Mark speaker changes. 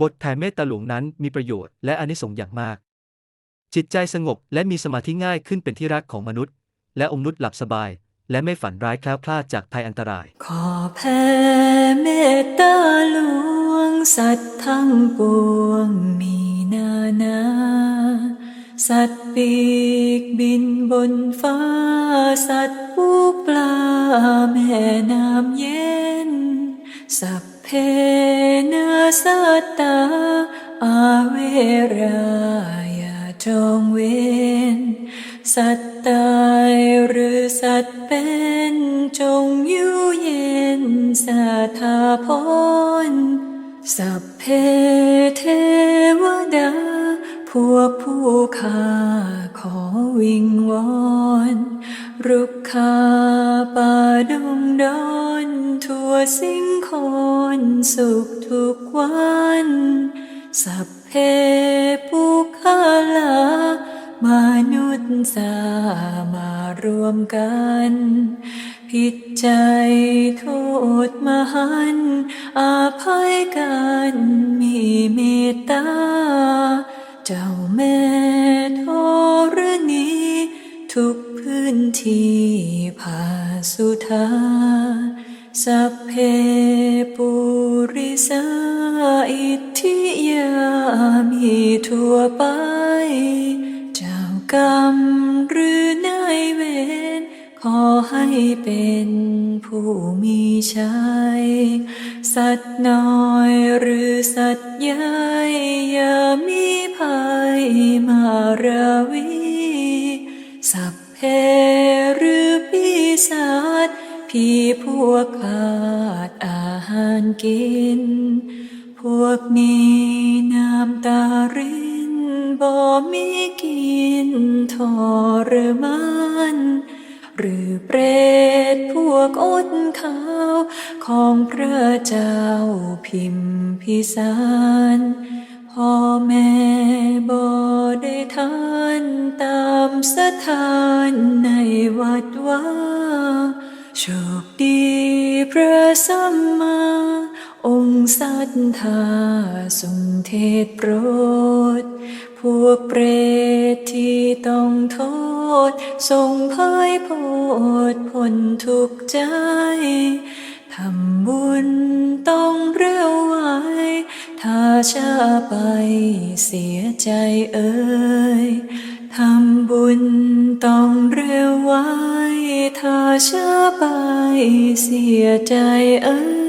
Speaker 1: บทแผ่เมตตาหลวงนั้นมีประโยชน์และอนิสงส์อย่างมาก จิตใจสงบและมีสมาธิง่ายขึ้นเป็นที่รักของมนุษย์ และองค์นุษย์หลับสบาย และไม่ฝันร้ายแคล้วคลาดจากภัยอันตราย
Speaker 2: ขอแผ่เมตตาหลวงสัตว์ทั้งปวงมีนานา สัตว์ปีกบินบนฟ้า สัตว์ผู้ปลาแม่น้ำเย็นสัพ เพนาสัตตาอาเวรายาจองเวนสัตตายหรือสัตว์เป็นจงอยู่เย็นสาธาพรสัพเพเทวดา พวกผู้ข้าขอวิงวอนรุกขาป่าดงดอนทั่วสิ่ง คนสุขทุกวัน สัพเพปุคาลามนุษย์สามารวมกัน ผิดใจโทษมหันต์อาภัยกันมีเมตตา เจ้าแม่ธรณีทุกพื้นที่ผาสุธา สัพเพปุริสาอิทธิยามีทั่วไป เจ้ากรรมหรือนายเวรขอให้เป็นผู้มีชัย สัตว์น้อยหรือสัตว์ใหญ่อย่ามีภัยมาราวี สัพเพหรือปีศา พี่พวกขาดอาหารกิน พวกนี้น้ำตารินบ่มีกินทรมานหรือเปรตพวกอดข้าวของพระเจ้าพิมพิสารพ่อแม่บ่ได้ทานตามสถานในวัดว่า โชคดีพระสัมมา องค์สัทธาทรงเทศโปรด พวกเปรตที่ต้องโทษ ทรงพ่ายโพดพ้นทุกข์ใจทำบุญต้องเร็วไวถ้าช้าไปเสียใจเอ่ย ทำบุญต้องเร็วไวถ้าช้าไปเสียใจเอ่ย